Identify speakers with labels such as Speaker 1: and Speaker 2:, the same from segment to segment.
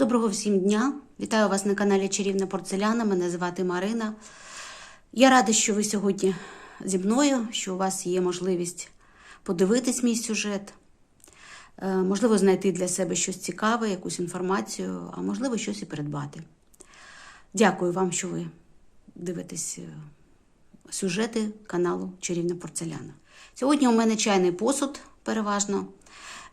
Speaker 1: Доброго всім дня! Вітаю вас на каналі Чарівна Порцеляна. Мене звати Марина. Я рада, що ви сьогодні зі мною, що у вас є можливість подивитись мій сюжет, Е, можливо, знайти для себе щось цікаве, якусь інформацію, а можливо, щось і придбати. Дякую вам, що ви дивитесь е, сюжети каналу Чарівна Порцеляна. Сьогодні у мене чайний посуд переважно.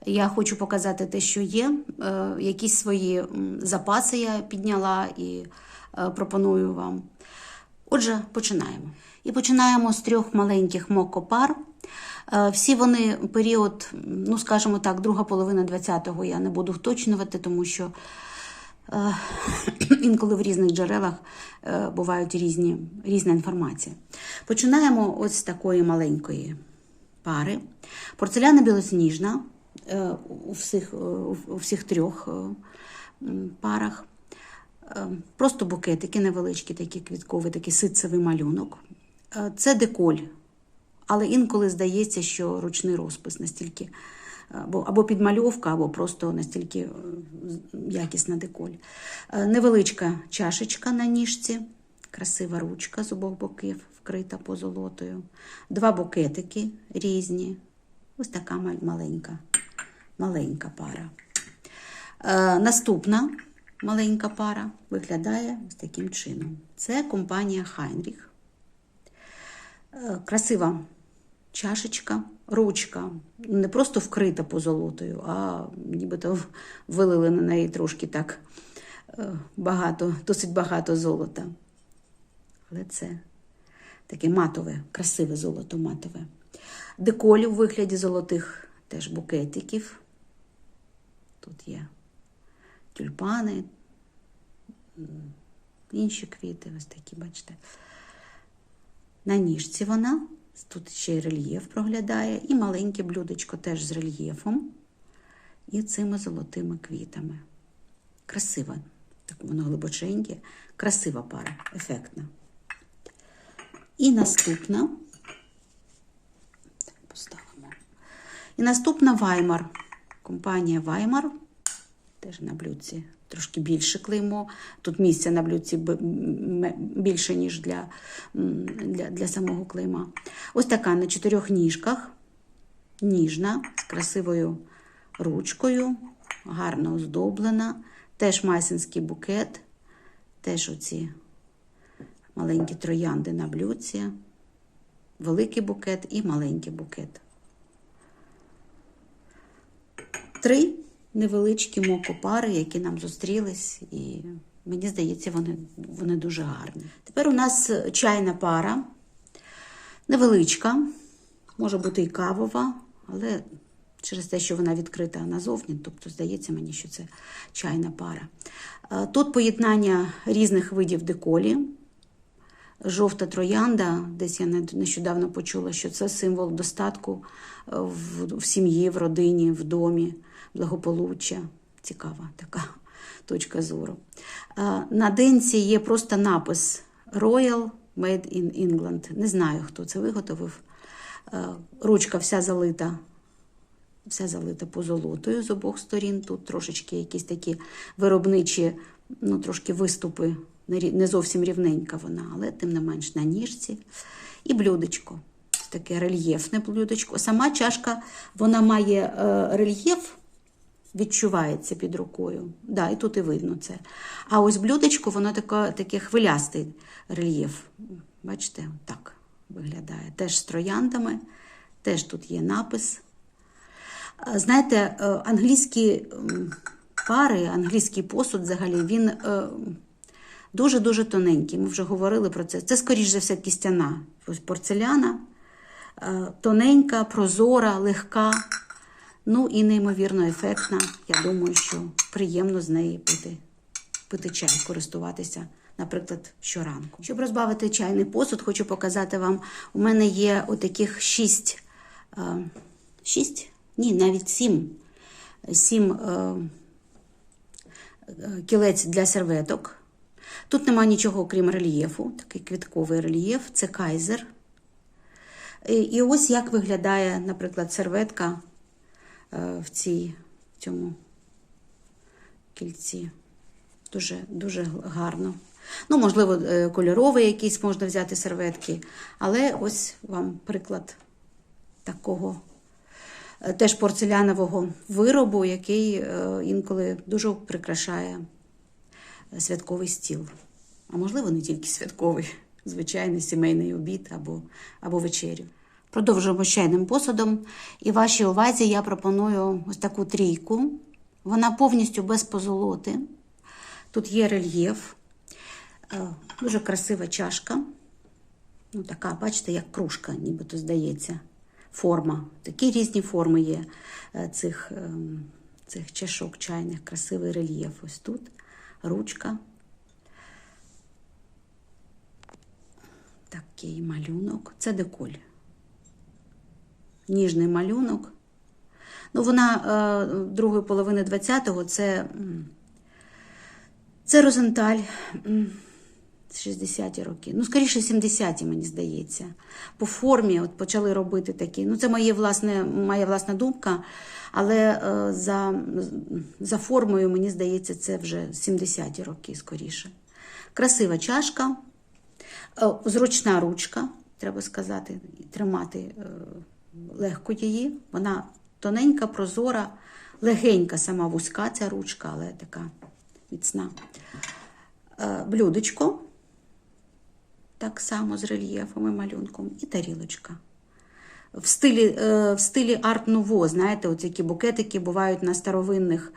Speaker 1: Я хочу показати те, що є. Е, Якісь свої запаси я підняла і е, пропоную вам. Отже, починаємо. І починаємо з трьох маленьких мокопар. Е, Всі вони період, ну скажімо так, друга половина 20-го я не буду вточнювати, тому що інколи в різних джерелах бувають різні, різна інформація. Починаємо ось з такої маленької пари. Порцеляна білосніжна у всіх, е, у всіх трьох е, парах. Е, Просто букетики невеличкі, такі квіткові, такий ситцевий малюнок. Е, Це деколь, але інколи здається, що ручний розпис настільки або, підмальовка, або просто настільки е, якісна деколь. Е, Невеличка чашечка на ніжці, красива ручка з обох боків, вкрита позолотою. Два букетики різні. Ось така маленька, маленька пара. Е, Наступна маленька пара виглядає ось таким чином. Це компанія Хайнріх. Е, Красива чашечка, ручка, не просто вкрита позолотою, а нібито вилили на неї трошки так е, багато, досить багато золота. Але це таке матове, красиве золото матове. Деколь у вигляді золотих теж букетиків. Тут є тюльпани, інші квіти, ось такі, бачите. На ніжці вона, тут ще й рельєф проглядає, і маленьке блюдечко теж з рельєфом і цими золотими квітами. Красива, так воно глибоченьке, красива пара, ефектна. І наступна. Так, поставимо. І наступна Ваймар. Компанія Ваймар. Теж на блюдці трошки більше клеймо. Тут місця на блюдці більше, ніж для, для, для самого клейма. Ось така на чотирьох ніжках. Ніжна, з красивою ручкою, гарно оздоблена. Теж майсинський букет. Теж оці маленькі троянди на блюдці. Великий букет і маленький букет. Три невеличкі мокопари, які нам зустрілись, і мені здається, вони, вони дуже гарні. Тепер у нас чайна пара, невеличка, може бути і кавова, але через те, що вона відкрита назовні, тобто здається мені, що це чайна пара. Е, Тут поєднання різних видів деколі. Жовта троянда, десь я нещодавно почула, що це символ достатку е, в, в сім'ї, в родині, в домі, благополуччя. Цікава така точка зору. Е, На денці є просто напис Royal Made in England. Не знаю, хто це виготовив. Е, Ручка вся залита вся залита позолотою з обох сторін. Тут трошечки якісь такі виробничі, ну, трошки виступи, не зовсім рівненька вона, але тим не менш на ніжці. І блюдечко. Таке рельєфне блюдечко. Сама чашка вона має е, рельєф, відчувається під рукою. Да, і тут і видно це. А ось блюдечко, воно таке, таке хвилястий рельєф. Бачите, так виглядає. Теж з трояндами, теж тут є напис. Е, Знаєте, е, англійські пари, англійський посуд взагалі, він дуже-дуже тоненький. Ми вже говорили про це. Це, скоріш за все, кістяна порцеляна, е, тоненька, прозора, легка, ну і неймовірно ефектна. Я думаю, що приємно з неї пити, пити чай, користуватися. Наприклад, щоранку. Щоб розбавити чайний посуд, хочу показати вам. У мене є отаких шість, е, шість? Ні, навіть сім. Сім е, кілець для серветок. Тут нема нічого, окрім рельєфу, такий квітковий рельєф, це кайзер. І, ось як виглядає, наприклад, серветка е, в, цій, в цьому кільці. Дуже, дуже гарно. Ну, можливо, е, кольоровий якийсь можна взяти серветки, але ось вам приклад такого е, теж порцелянового виробу, який інколи дуже прикрашає святковий стіл. А можливо, не тільки святковий, звичайний сімейний обід або, або вечерю. Продовжуємо з чайним посудом. І вашій увазі я пропоную ось таку трійку. Вона повністю без позолоти. Тут є рельєф, Е, дуже красива чашка. Ну, така, бачите, як кружка, нібито здається. Форма. Такі різні форми є е, цих, ем, цих чашок чайних, красивий рельєф. Ось тут ручка. Такий малюнок. Це деколь. Ніжний малюнок. Ну, вона е, другої половини 20-го це, це Розенталь. М, 60-ті роки. Ну, скоріше, 70-ті, мені здається. По формі от почали робити такі. Ну, це моє власне, моя власна думка, але е, за, за формою, мені здається, це вже 70-ті роки, скоріше. Красива чашка, е, зручна ручка, треба сказати, тримати е, легко її. Вона тоненька, прозора, легенька, сама вузька ця ручка, але така міцна. Блюдечко так само з рельєфом і малюнком, і тарілочка. В стилі е, в стилі арт-нуво, знаєте, оці які букетики бувають на старовинних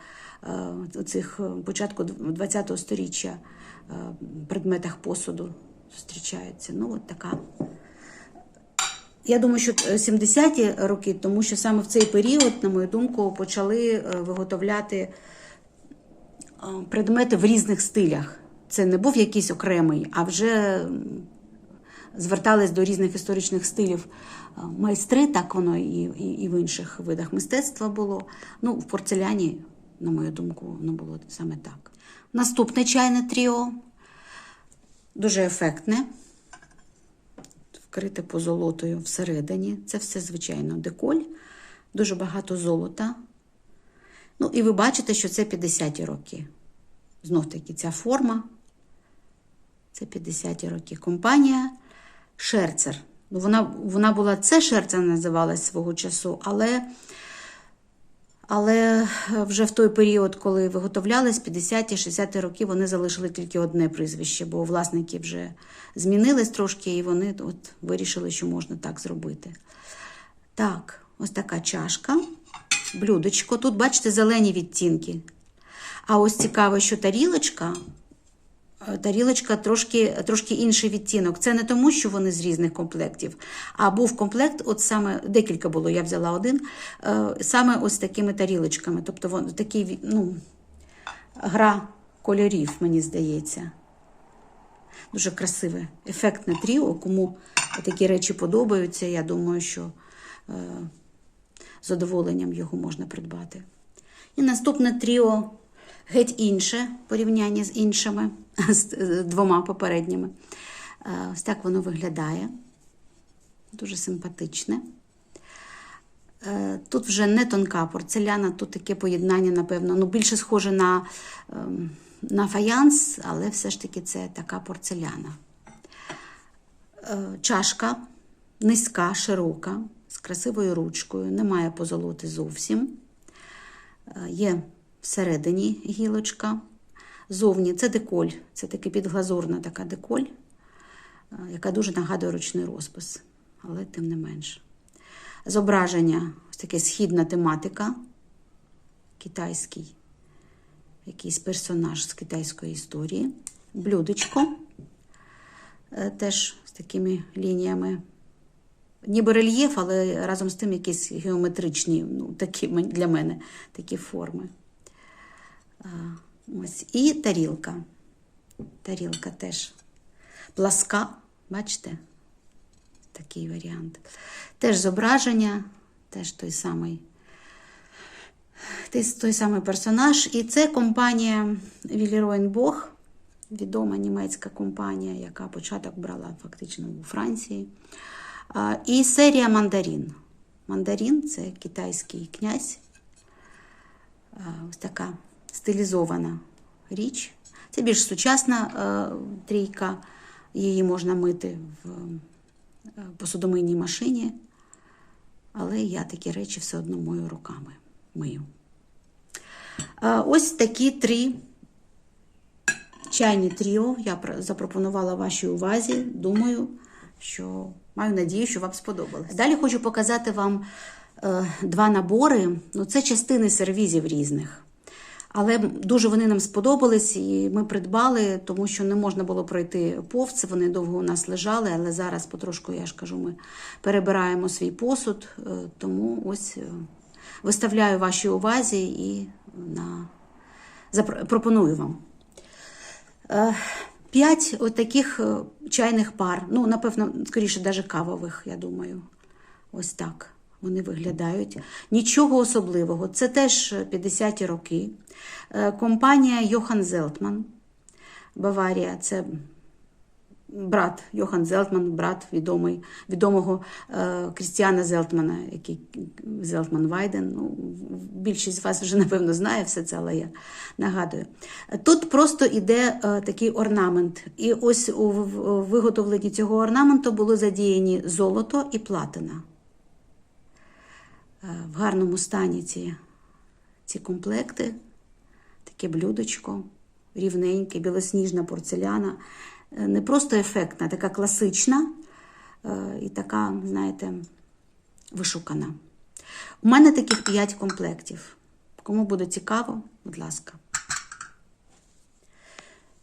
Speaker 1: е, цих початку ХХ століття е, предметах посуду зустрічаються. Ну, от така. Я думаю, що 70-ті роки, тому що саме в цей період, на мою думку, почали виготовляти предмети в різних стилях. Це не був якийсь окремий, а вже звертались до різних історичних стилів майстри, так воно і, і, і в інших видах мистецтва було. Ну, в порцеляні, на мою думку, воно було саме так. Наступне чайне тріо дуже ефектне, вкрите позолотою всередині. Це все, звичайно, деколь, дуже багато золота. Ну, і ви бачите, що це 50-ті роки. Знов таки ця форма. Це 50-ті роки. Компанія Шерцер. Ну, Вона вона була це Шерцер називалась свого часу, але але вже в той період, коли виготовлялись, 50-60-ті роки, вони залишили тільки одне прізвище, бо власники вже змінились трошки, і вони от вирішили, що можна так зробити. Так, ось така чашка, блюдечко. Тут, бачите, зелені відтінки. А ось цікаво, що тарілочка тарілочка трошки трошки інший відтінок. Це не тому, що вони з різних комплектів, а був комплект, от саме декілька було, я взяла один, е, саме ось такими тарілочками. Тобто вон, такий, ну, гра кольорів, мені здається. Дуже красиве, ефектне тріо. Кому такі речі подобаються, я думаю, що е, з задоволенням його можна придбати. І наступне тріо геть інше в порівнянні з іншими, з двома попередніми. Е, ось так воно виглядає. Дуже симпатичне. Е, тут вже не тонка порцеляна, тут таке поєднання, напевно, ну, більше схоже на ем, на фаянс, але все ж таки це така порцеляна. Е, чашка низька, широка, з красивою ручкою, немає позолоти зовсім. Є всередині гілочка. Зовні це деколь, це таки підглазурна така деколь, е, яка дуже нагадує ручний розпис, але тим не менш. Зображення ось таке східна тематика, китайський якийсь персонаж з китайської історії. Блюдечко е, теж з такими лініями. Ніби рельєф, але разом з тим якісь геометричні, ну, такі для мене такі форми. Ось. І тарілка. Тарілка теж пласка, бачите? Такий варіант. Теж зображення, теж той самий той самий персонаж. І це компанія Бог, відома німецька компанія, яка початок брала фактично у Франції. І серія Мандарін. Мандарін це китайський князь. Ось така стилізована річ, Це більш сучасна е, трійка, її можна мити в е, посудомийній машині, але я такі речі все одно мою руками мию. Е, ось такі три чайні тріо я запропонувала вашій увазі. Думаю, що маю надію, що вам сподобалось. Далі хочу показати вам е, два набори. Ну, це частини сервізів різних. Але дуже вони нам сподобались, і ми придбали, тому що не можна було пройти повз. Вони довго у нас лежали, але зараз потрошку, я ж кажу, ми перебираємо свій посуд. е, Тому ось е, виставляю вашій увазі і на... пропоную вам. Е, П'ять таких чайних пар. Ну, напевно, скоріше, навіть кавових, я думаю. Ось так вони виглядають. Нічого особливого. Це теж 50-ті роки. Е, Компанія Йохан Зелтман. Баварія це брат Йохан Зелтман, брат відомий, відомого е, Крістіана Зелтмана, який Зелтман Вайден. Ну, більшість з вас вже, напевно, знає все це, але я нагадую. Тут просто йде е, такий орнамент. І ось у виготовленні цього орнаменту було задіяні золото і платина. В гарному стані ці, ці комплекти, таке блюдечко, рівненьке, білосніжна порцеляна. Е, Не просто ефектна, така класична е, і така, знаєте, вишукана. У мене таких 5 комплектів. Кому буде цікаво, будь ласка.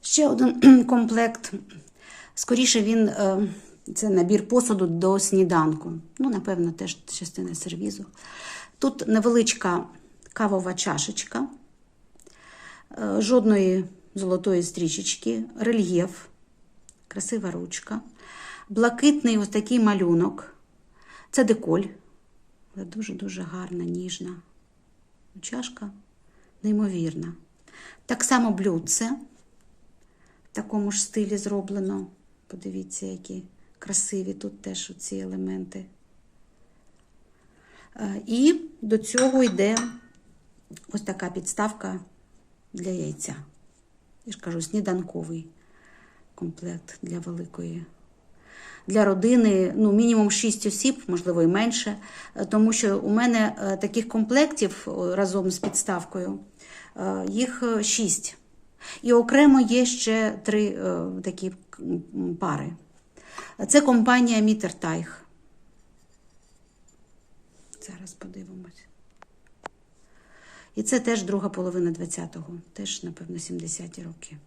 Speaker 1: Ще один комплект. Скоріше він е, це набір посуду до сніданку. Ну, напевно, теж частина сервізу. Тут невеличка кавова чашечка, жодної золотої стрічечки, рельєф, красива ручка, блакитний ось такий малюнок. Це деколь. Дуже-дуже гарна, ніжна. Чашка неймовірна. Так само блюдце в такому ж стилі зроблено. Подивіться, які красиві тут теж ці елементи. Е, І до цього йде ось така підставка для яйця. Я ж кажу, сніданковий комплект для великої. Для родини ну, мінімум 6 осіб, можливо, і менше. Е, Тому що у мене е, таких комплектів разом з підставкою е, їх 6. І окремо є ще три е, такі пари. Це компанія Мітертайх. Зараз подивимось. І це теж друга половина 20-го, теж, напевно, 70-ті роки.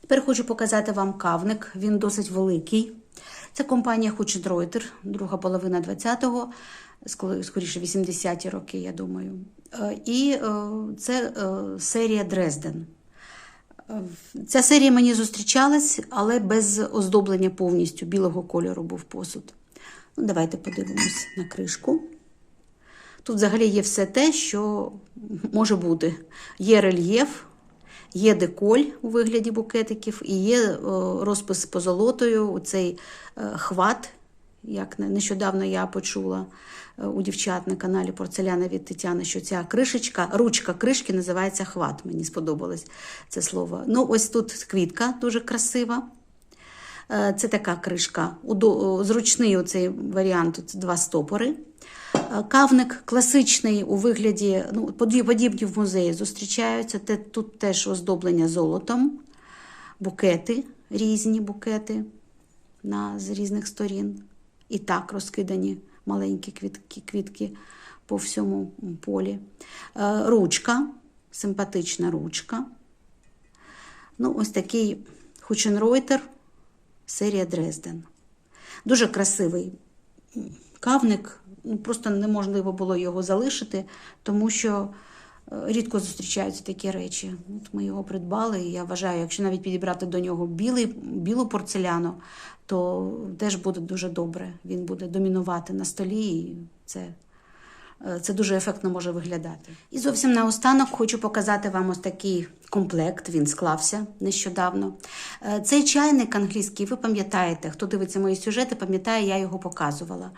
Speaker 1: Тепер хочу показати вам кавник. Він досить великий. Це компанія Хученройтер, друга половина 20-го, скоріше 80-ті роки, я думаю. Е, І е, це е, серія Дрезден. Ця серія мені зустрічалась, але без оздоблення повністю білого кольору був посуд. Ну, давайте подивимось на кришку. Тут взагалі є все те, що може бути. Є рельєф, є деколь у вигляді букетиків, і є е, розпис позолотою, цей хват, як нещодавно я почула е, у дівчат на каналі Порцеляна від Тетяни, що ця кришечка, ручка кришки називається хват. Мені сподобалось це слово. Ну, ось тут квітка дуже красива. Е, Це така кришка. Зручний оцей варіант, тут два стопори. Е, Кавник класичний у вигляді, ну, подібні в музеї зустрічаються. Тут теж оздоблення золотом, букети, різні букети на, з різних сторін. І так розкидані маленькі квітки, квітки по всьому полі. Е, Ручка, симпатична ручка. Ну, ось такий Хученройтер, серія Дрезден. Дуже красивий кавник. Ну, Просто неможливо було його залишити, тому що е, рідко зустрічаються такі речі. От ми його придбали, і я вважаю, якщо навіть підібрати до нього білий, білу порцеляну, то теж буде дуже добре. Він буде домінувати на столі, і це Це дуже ефектно може виглядати. І зовсім наостанок хочу показати вам ось такий комплект. Він склався нещодавно. Е, Цей чайник англійський, ви пам'ятаєте, хто дивиться мої сюжети, пам'ятає, я його показувала.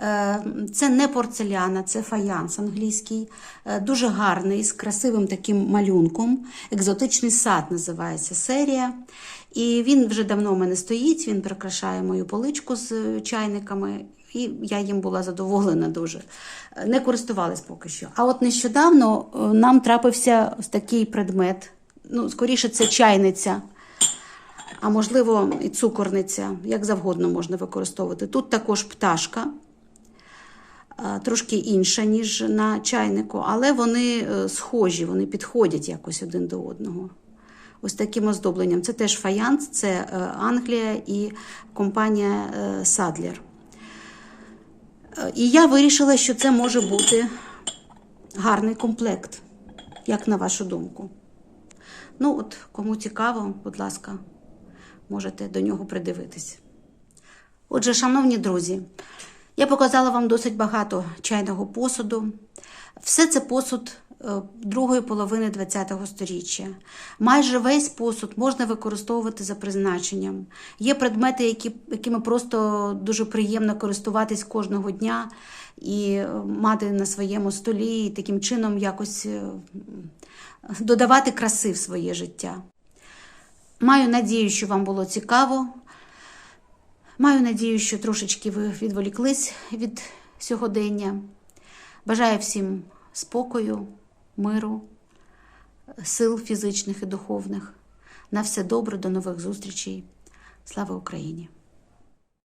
Speaker 1: Е, Це не порцеляна, це фаянс англійський, е, дуже гарний, з красивим таким малюнком. Екзотичний сад називається серія. І він вже давно у мене стоїть, він прикрашає мою поличку з е, чайниками. І я їм була задоволена дуже. Не користувалась поки що. А от нещодавно е, нам трапився ось такий предмет. Ну, скоріше, це чайниця, а можливо, і цукорниця, як завгодно можна використовувати. Тут також пташка, е, трошки інша, ніж на чайнику, але вони е, схожі, вони підходять якось один до одного. Ось таким оздобленням. Це теж фаянс, це Англія і компанія Садлер. І я вирішила, що це може бути гарний комплект, як на вашу думку. Ну, от, кому цікаво, будь ласка, можете до нього придивитись. Отже, шановні друзі, я показала вам досить багато чайного посуду. Все це посуд другої половини ХХ століття. Майже весь посуд можна використовувати за призначенням. Є предмети, які, якими просто дуже приємно користуватись кожного дня і е, мати на своєму столі, і таким чином якось е, додавати краси в своє життя. Маю надію, що вам було цікаво. Маю надію, що трошечки ви відволіклись від сьогодення. Бажаю всім спокою, миру, сил фізичних і духовних. На все добре, до нових зустрічей. Слава Україні!